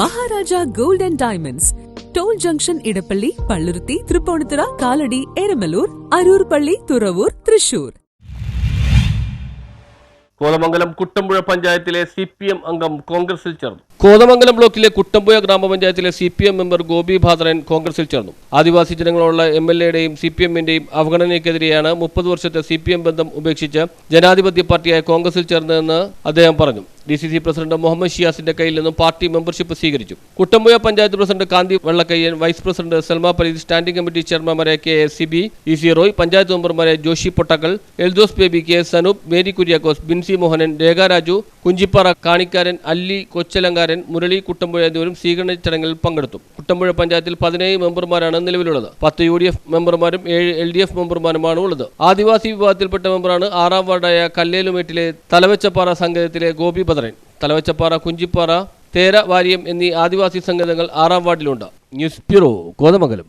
Maharaja gold and diamonds. Toll junction Edappally Palluruthy Tripunithura Kalady Eramalloor Aroor Palli Thuravoor Thrissur. Kothamangalam Kuttampuzha പഞ്ചായത്തിലെ C P M അംഗം കോൺഗ്രസിൽ ചേർന്നു. കോതമംഗലം ബ്ലോക്കിലെ കുട്ടമ്പുഴ ഗ്രാമപഞ്ചായത്തിലെ C P M member Gopi Bhadran കോൺഗ്രസിൽ ചേർന്നു. ആദിവാസി ജനങ്ങളുള്ള എം എൽ എയുടെയും സി പി എമ്മിന്റെയും അവഗണനയ്ക്കെതിരെയാണ് മുപ്പത് വർഷത്തെ സി പി എം ബന്ധം ഉപേക്ഷിച്ച് ജനാധിപത്യ പാർട്ടിയായ കോൺഗ്രസിൽ ചേർന്നതെന്ന് അദ്ദേഹം പറഞ്ഞു. D C C president Muhammad ഷിയാസിന്റെ കയ്യിൽ നിന്നും പാർട്ടി മെമ്പർഷിപ്പ് സ്വീകരിച്ചു. Kuttampuzha panchayat president Kanthi Vellakkayyan vice president Salma Pareed standing committee ചെയർമാൻമാരെ K S C B E C Roy panchayat മെമ്പർമാരെ Joshi Pottakkal Eldhose Baby K S Sanoop Mary Kuriakose Binsy Mohanan Rekharaju Kunchippara Kanikkaran Alli Kochalankaran Murali Kuttampuzha എന്നിവരും സ്വീകരണ ചടങ്ങിൽ പങ്കെടുത്തു. കുട്ടമ്പുഴ പഞ്ചായത്തിൽ പതിനേഴ് മെമ്പർമാരാണ് നിലവിലുള്ളത്. പത്ത് യു ഡി എഫ് മെമ്പർമാരും ഏഴ് എൽ ഡി എഫ് മെമ്പർമാരുമാണ് ഉള്ളത്. ആദിവാസി വിഭാഗത്തിൽപ്പെട്ട മെമ്പറാണ് ആറാം വാർഡായ കല്ലേലുമേട്ടിലെ തലവച്ചപ്പാറ സംഘത്തിലെ ഗോപി ഭദ്രൻ തലവച്ചപ്പാറ കുഞ്ചിപ്പാറ തേര വാര്യം എന്നീ ആദിവാസി സംഘടനകൾ ആറാം വാർഡിലുണ്ട്. News bureau Kothamangalam.